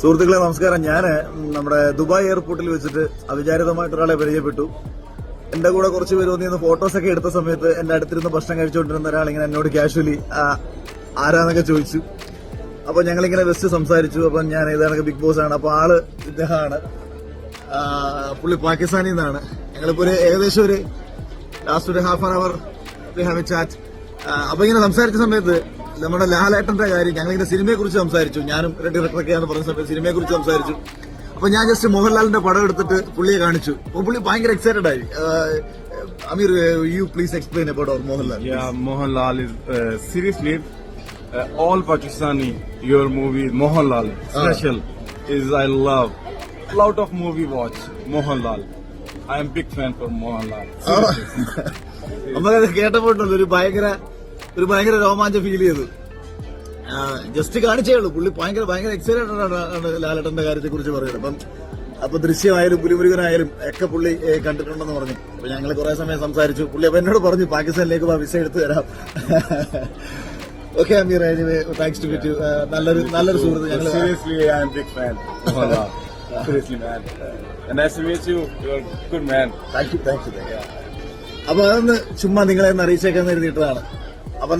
സുഹൃത്തുക്കളെ നമസ്കാരം. ഞാൻ നമ്മുടെ ദുബായ് എയർപോർട്ടിൽ വെച്ചിട്ട് അവിചാരിതമായിട്ട് ഒരാളെ പരിചയപ്പെട്ടു. എന്റെ കൂടെ കുറച്ച് പേര് വന്നിരുന്ന ഫോട്ടോസ് ഒക്കെ എടുത്ത സമയത്ത് എന്റെ അടുത്തിരുന്ന് ഭക്ഷണം കഴിച്ചുകൊണ്ടിരുന്ന ഒരാൾ ഇങ്ങനെ എന്നോട് കാഷ്വലി ആരാന്നൊക്കെ ചോദിച്ചു. അപ്പൊ ഞങ്ങളിങ്ങനെ വെസ്റ്റ് സംസാരിച്ചു. അപ്പൊ ഞാൻ ഇതാണ് ബിഗ് ബോസ് ആണ്. അപ്പൊ ആൾ ഇദ്ദേഹമാണ്. പുള്ളി പാകിസ്ഥാനിൽ നിന്നാണ്. ഞങ്ങളിപ്പോ ഒരു ഏകദേശം ഒരു ലാസ്റ്റ് ഒരു half an hour have a chat അപ്പൊ ഇങ്ങനെ സംസാരിച്ച സമയത്ത് നമ്മുടെ ലാലേട്ടന്റെ കാര്യം ഞങ്ങളിങ്ങനെ സിനിമയെ കുറിച്ച് സംസാരിച്ചു. ഞാനും ഒരു ഡയറക്ടറൊക്കെയാന്ന് പറഞ്ഞ സമയത്ത് സിനിമയെ കുറിച്ച് സംസാരിച്ചു. അപ്പൊ ഞാൻ ജസ്റ്റ് മോഹൻലാലിന്റെ പടം എടുത്തിട്ട് പുള്ളിയെ കാണിച്ചു. അപ്പൊ പുള്ളി ഭയങ്കര എക്സൈറ്റഡ് ആയി. Ameer you please explain about our Mohanlal. Mohanlal seriously all Pakistani your movie Mohanlal special is I love out of movie watch Mohanlal I movie big fan for Mohanlal big fan for Mohanlal. കേട്ടപ്പോണ്ടല്ലോ ഒരു ഭയങ്കര ഒരു ഭയങ്കര രോമാഞ്ചം feel ചെയ്തു. Just കാണിച്ചേ ഉള്ളൂ. പുള്ളി ഭയങ്കര ഭയങ്കര എക്സൈറ്റഡ് ആണ് ലാലേട്ടന്റെ കാര്യത്തെ കുറിച്ച് പറയുന്നത്. അപ്പം അപ്പൊ ദൃശ്യമായാലും പുലിമുരുകനായാലും ഒക്കെ പുള്ളി കണ്ടിട്ടുണ്ടെന്ന് പറഞ്ഞു. അപ്പൊ ഞങ്ങൾ കുറെ സമയം സംസാരിച്ചു. പുള്ളി അപ്പൊ എന്നോട് പറഞ്ഞു പാകിസ്ഥാനിലേക്ക് വിസ എടുത്തു തരാം. Okay Ameer thanks to meet നല്ലൊരു നല്ലൊരു സുഹൃത്ത് ഞങ്ങൾ seriously. Seriously man man. And nice to meet you. You're a good man. Thank you thank you അപ്പൊ അതൊന്ന് ചുമ്മാ നിങ്ങളെ ഒന്ന് അറിയിച്ചേക്കാന്ന് എഴുതിയിട്ടതാണ്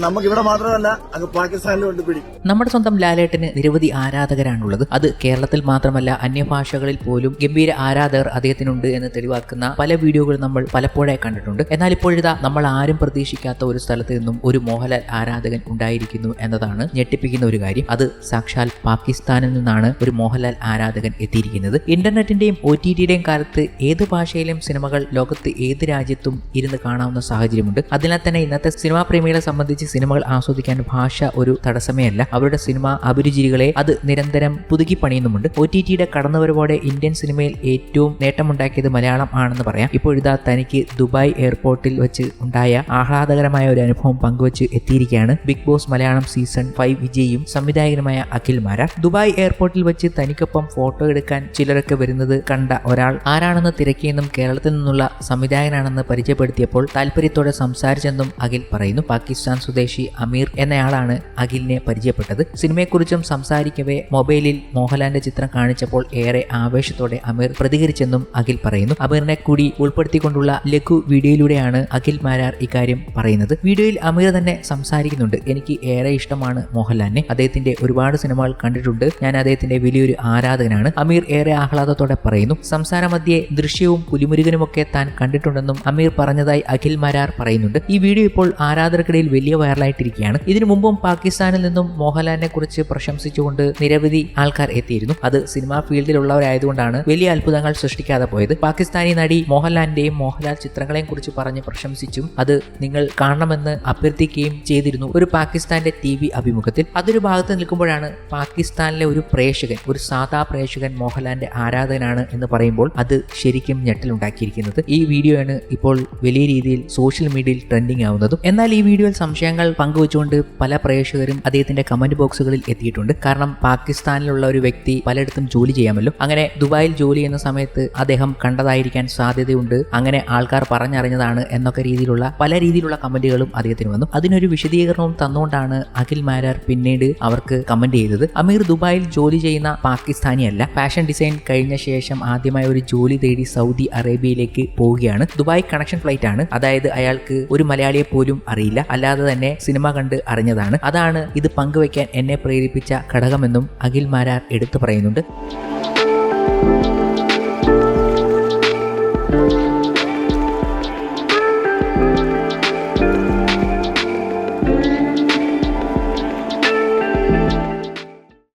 നമുക്ക് ഇവിടെ മാത്രമല്ല പാകിസ്ഥാനിലും ഉണ്ട് പിടി. നമ്മുടെ സ്വന്തം ലാലേട്ടന് നിരവധി ആരാധകരാണുള്ളത്. അത് കേരളത്തിൽ മാത്രമല്ല അന്യഭാഷകളിൽ പോലും ഗംഭീര ആരാധകർ അദ്ദേഹത്തിനുണ്ട് എന്ന് തെളിവാക്കുന്ന പല വീഡിയോകൾ നമ്മൾ പലപ്പോഴായി കണ്ടിട്ടുണ്ട്. എന്നാൽ ഇപ്പോഴിതാ നമ്മൾ ആരും പ്രതീക്ഷിക്കാത്ത ഒരു സ്ഥലത്ത് നിന്നും ഒരു മോഹൻലാൽ ആരാധകൻ ഉണ്ടായിരിക്കുന്നു എന്നതാണ് ഞെട്ടിപ്പിക്കുന്ന ഒരു കാര്യം. അത് സാക്ഷാൽ പാകിസ്ഥാനിൽ നിന്നാണ് ഒരു മോഹൻലാൽ ആരാധകൻ എത്തിയിരിക്കുന്നത്. ഇന്റർനെറ്റിന്റെയും ഒ ടി ടിയുടെയും കാലത്ത് ഏത് ഭാഷയിലും സിനിമകൾ ലോകത്ത് ഏത് രാജ്യത്തും ഇരുന്ന് കാണാവുന്ന സാഹചര്യമുണ്ട്. അതിനാൽ തന്നെ ഇന്നത്തെ സിനിമാ പ്രേമികളെ സംബന്ധിച്ച് സിനിമകൾ ആസ്വദിക്കാൻ ഭാഷ ഒരു തടസ്സമേ അല്ല അവരുടെ സിനിമ അഭിരുചികളെ അത് നിരന്തരം പുതുക്കി പണിയുന്നുമുണ്ട്. ഒ ടി ടിയുടെ കടന്നുവരവോടെ ഇന്ത്യൻ സിനിമയിൽ ഏറ്റവും നേട്ടമുണ്ടാക്കിയത് മലയാളം ആണെന്ന് പറയാം. ഇപ്പോഴിതാ തനിക്ക് ദുബായ് എയർപോർട്ടിൽ വെച്ച് ഉണ്ടായ ആഹ്ലാദകരമായ ഒരു അനുഭവം പങ്കുവച്ച് എത്തിയിരിക്കുകയാണ്. Bigg Boss Malayalam season five വിജയും സംവിധായകനുമായ അഖിൽ മാരാർ ദുബായ് എയർപോർട്ടിൽ വെച്ച് തനിക്കൊപ്പം ഫോട്ടോ എടുക്കാൻ ചിലരൊക്കെ വരുന്നത് കണ്ട ഒരാൾ ആരാണെന്ന് തിരക്കിയെന്നും കേരളത്തിൽ നിന്നുള്ള സംവിധായകനാണെന്ന് പരിചയപ്പെടുത്തിയപ്പോൾ താല്പര്യത്തോടെ സംസാരിച്ചെന്നും അഖിൽ പറയുന്നു. പാകിസ്ഥാൻ സ്വദേശി അമീർ എന്നയാളാണ് അഖിലിനെ പരിചയപ്പെട്ടത്. സിനിമയെക്കുറിച്ചും സംസാരിക്കവേ മൊബൈലിൽ മോഹൻലാലിന്റെ ചിത്രം കാണിച്ചപ്പോൾ ഏറെ ആവേശത്തോടെ അമീർ പ്രതികരിച്ചെന്നും അഖിൽ പറയുന്നു. അമീറിനെ കൂടി ഉൾപ്പെടുത്തിക്കൊണ്ടുള്ള ലഘു വീഡിയോയിലൂടെയാണ് അഖിൽ മാരാർ ഇക്കാര്യം പറയുന്നത്. വീഡിയോയിൽ അമീർ തന്നെ സംസാരിക്കുന്നുണ്ട്. എനിക്ക് ഏറെ ഇഷ്ടമാണ് മോഹൻലാലിനെ. അദ്ദേഹത്തിന്റെ ഒരുപാട് സിനിമകൾ കണ്ടിട്ടുണ്ട്. ഞാൻ അദ്ദേഹത്തിന്റെ വലിയൊരു ആരാധകനാണ്. അമീർ ഏറെ ആഹ്ലാദത്തോടെ പറയുന്നു. സംസാരമധ്യേ ദൃശ്യവും പുലിമുരുകനുമൊക്കെ താൻ കണ്ടിട്ടുണ്ടെന്നും അമീർ പറഞ്ഞതായി അഖിൽ മാരാർ പറയുന്നുണ്ട്. ഈ വീഡിയോ ഇപ്പോൾ ആരാധകർക്കിടയിൽ വലിയ വൈറലായിട്ടിരിക്കുകയാണ്. ഇതിനു മുമ്പും പാകിസ്ഥാനിൽ നിന്നും മോഹൻലാലിനെ കുറിച്ച് പ്രശംസിച്ചുകൊണ്ട് നിരവധി ആൾക്കാർ എത്തിയിരുന്നു. അത് സിനിമാ ഫീൽഡിലുള്ളവരായതുകൊണ്ടാണ് വലിയ അത്ഭുതങ്ങൾ സൃഷ്ടിക്കാതെ പോയത്. പാകിസ്ഥാനി നടി മോഹൻലാലിന്റെയും മോഹൻലാൽ ചിത്രങ്ങളെയും കുറിച്ച് പറഞ്ഞ് പ്രശംസിച്ചും അത് നിങ്ങൾ കാണണമെന്ന് അഭ്യർത്ഥിക്കുകയും ചെയ്തിരുന്നു ഒരു പാകിസ്ഥാന്റെ ടി വി അഭിമുഖത്തിൽ. അതൊരു ഭാഗത്ത് നിൽക്കുമ്പോഴാണ് പാകിസ്ഥാനിലെ ഒരു പ്രേക്ഷകൻ ഒരു സാധാ പ്രേക്ഷകൻ മോഹൻലാലിന്റെ ആരാധകനാണ് എന്ന് പറയുമ്പോൾ അത് ശരിക്കും ഞെട്ടലുണ്ടാക്കിയിരിക്കുന്നത് ഈ വീഡിയോയാണ് ഇപ്പോൾ വലിയ രീതിയിൽ സോഷ്യൽ മീഡിയയിൽ ട്രെൻഡിങ് ആവുന്നതും. എന്നാൽ ഈ വീഡിയോയിൽ സംശയങ്ങൾ പങ്കുവച്ചുകൊണ്ട് പല പ്രേക്ഷകരും അദ്ദേഹത്തിന്റെ കമന്റ് ബോക്സുകളിൽ എത്തിയിട്ടുണ്ട്. കാരണം പാകിസ്ഥാനിലുള്ള ഒരു വ്യക്തി പലയിടത്തും ജോലി ചെയ്യാമല്ലോ. അങ്ങനെ ദുബായിൽ ജോലി ചെയ്യുന്ന സമയത്ത് അദ്ദേഹം കണ്ടതായിരിക്കാൻ സാധ്യതയുണ്ട്. അങ്ങനെ ആൾക്കാർ പറഞ്ഞറിഞ്ഞതാണ് എന്നൊക്കെ രീതിയിലുള്ള പല രീതിയിലുള്ള കമന്റുകളും അദ്ദേഹത്തിന് വന്നു. അതിനൊരു വിശദീകരണവും തന്നുകൊണ്ടാണ് അഖിൽ മാരാർ പിന്നീട് അവർക്ക് കമന്റ് ചെയ്തത്. അമീർ ദുബായിൽ ജോലി ചെയ്യുന്ന പാകിസ്ഥാനിയല്ല. ഫാഷൻ ഡിസൈൻ കഴിഞ്ഞ ശേഷം ആദ്യമായി ഒരു ജോലി തേടി സൗദി അറേബ്യയിലേക്ക് പോവുകയാണ്. ദുബായ് കണക്ഷൻ ഫ്ലൈറ്റ് ആണ്. അതായത് അയാൾക്ക് ഒരു മലയാളിയെ പോലും അറിയില്ല. അല്ലാതെ തന്നെ സിനിമ കണ്ട് അറിഞ്ഞതാണ്. അതാണ് ഇത് പങ്കുവയ്ക്കാൻ എന്നെ പ്രേരിപ്പിച്ച ഘടകമെന്നും അഖിൽ മാരാർ എടുത്തു പറയുന്നുണ്ട്.